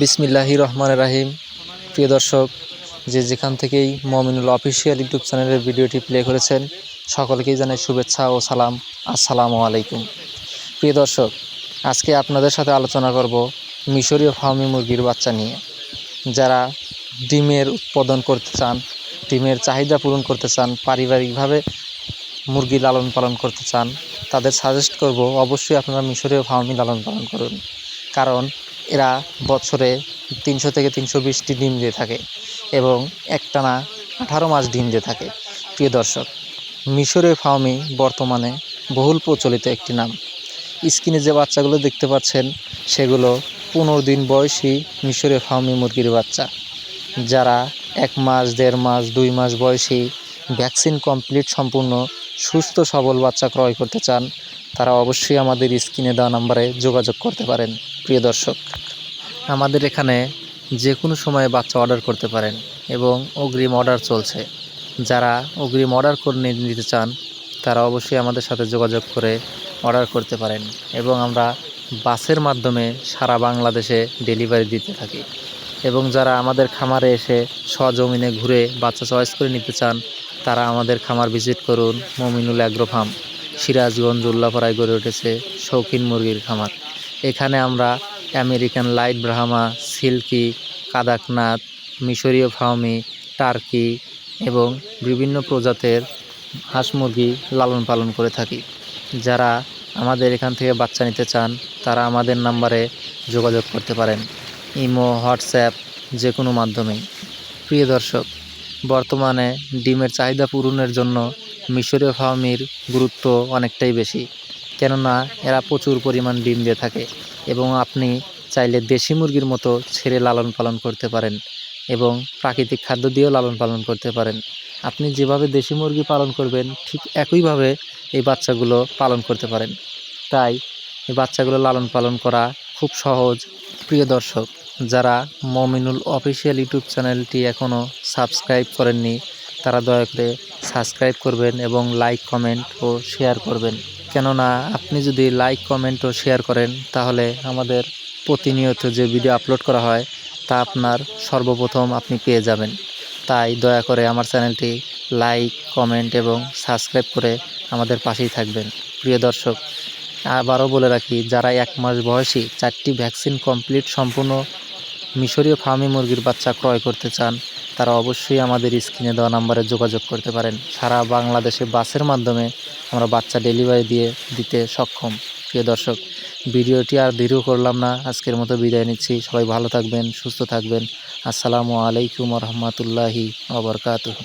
বিসমিল্লাহি রহমান রাহিম। প্রিয় দর্শক, যে যেখান থেকেই মমিনুল অফিসিয়াল ইউটিউব চ্যানেলের ভিডিওটি প্লে করেছেন, সকলকেই জানাই শুভেচ্ছা ও সালাম। আসসালামু আলাইকুম। প্রিয় দর্শক, আজকে আপনাদের সাথে আলোচনা করব মিশরীয় ফার্মি মুরগির বাচ্চা নিয়ে। যারা ডিমের উৎপাদন করতে চান, ডিমের চাহিদা পূরণ করতে চান, পারিবারিকভাবে মুরগি লালন পালন করতে চান, তাদের সাজেস্ট করব অবশ্যই আপনারা মিশরীয় ফার্মি লালন পালন করুন। কারণ এরা বছরে তিনশো থেকে তিনশো বিশটি ডিম দিয়ে থাকে এবং একটানা আঠারো মাস ডিম দিয়ে থাকে। প্রিয় দর্শক, মিশরীয় ফার্মি বর্তমানে বহুল প্রচলিত একটি নাম। স্ক্রিনে যে বাচ্চাগুলো দেখতে পাচ্ছেন, সেগুলো পনেরো দিন বয়সী মিশরীয় ফার্মি মুরগির বাচ্চা, যারা এক মাস, দেড় মাস, দুই মাস বয়সী ভ্যাকসিন কমপ্লিট সম্পূর্ণ সুস্থ সবল বাচ্চা ক্রয় করতে চান তারা অবশ্যই আমাদের স্ক্রিনে দেওয়া নাম্বারে যোগাযোগ করতে পারেন, প্রিয় দর্শক। আমাদের এখানে যে কোনো সময়ে বাচ্চা অর্ডার করতে পারেন এবং অগ্রিম অর্ডার চলছে। যারা অগ্রিম অর্ডার করে নিতে চান, তারা অবশ্যই আমাদের সাথে যোগাযোগ করে অর্ডার করতে পারেন এবং আমরা বাসের মাধ্যমে সারা বাংলাদেশে ডেলিভারি দিতে থাকি। এবং যারা আমাদের খামারে এসে সজমিনে ঘুরে বাচ্চা চয়েস করে নিতে চান, তারা আমাদের খামার ভিজিট করুন মমিনুল অ্যাগ্রো ফার্ম সিরাজগঞ্জ উল্লাপাড়ায় গড়ে উঠেছে শৌখিন মুরগির খামার। এখানে আমরা American light Brahma, silky, Kadaknath, মিশরীয় ফার্মি টার্কি এবং বিভিন্ন প্রজাতের হাঁস মুরগি লালন পালন করে থাকি। যারা আমাদের এখান থেকে বাচ্চা নিতে চান, তারা আমাদের নাম্বারে যোগাযোগ করতে পারেন। ইমো, হোয়াটসঅ্যাপ যে কোনো মাধ্যমেই। প্রিয় দর্শক বর্তমানে ডিমের চাহিদা পূরণের জন্য মিশরীয় ফার্মির গুরুত্ব অনেকটাই বেশি। কেননা এরা প্রচুর পরিমাণ ডিম দিয়ে থাকে এবং আপনি চাইলে দেশি মুরগির মতো ছেড়ে লালন পালন করতে পারেন এবং প্রাকৃতিক খাদ্য দিয়েও লালন পালন করতে পারেন। আপনি যেভাবে দেশি মুরগি পালন করবেন, ঠিক একইভাবে এই বাচ্চাগুলো পালন করতে পারেন। তাই এই বাচ্চাগুলো লালন পালন করা খুব সহজ। প্রিয় দর্শক, যারা মমিনুল অফিসিয়াল ইউটিউব চ্যানেলটি এখনও সাবস্ক্রাইব করেননি, তারা দয়া করে সাবস্ক্রাইব করবেন এবং লাইক, কমেন্ট ও শেয়ার করবেন। কেননা আপনি যদি লাইক, কমেন্ট ও শেয়ার করেন, তাহলে আমাদের প্রতিনিয়ত যে ভিডিও আপলোড করা হয়, তা আপনার সর্বপ্রথম আপনি পেয়ে যাবেন। তাই দয়া করে আমার চ্যানেলটি লাইক, কমেন্ট এবং সাবস্ক্রাইব করে আমাদের পাশেই থাকবেন। প্রিয় দর্শক, আবারও বলে রাখি, যারা এক মাস বয়সী, চারটি ভ্যাকসিন কমপ্লিট সম্পূর্ণ মিশরীয় ফার্মি মুরগির বাচ্চা ক্রয় করতে চান, তারা অবশ্যই আমাদের স্ক্রিনে দেওয়া নাম্বারে যোগাযোগ করতে পারেন। সারা বাংলাদেশে বাসের মাধ্যমে আমরা বাচ্চা ডেলিভারি দিয়ে দিতে সক্ষম। প্রিয় দর্শক, ভিডিওটি আর দীর্ঘ করলাম না। আজকের মতো বিদায় নিচ্ছি। সবাই ভালো থাকবেন, সুস্থ থাকবেন। আসসালামু আলাইকুম রহমতুল্লাহি আবরকাতুহ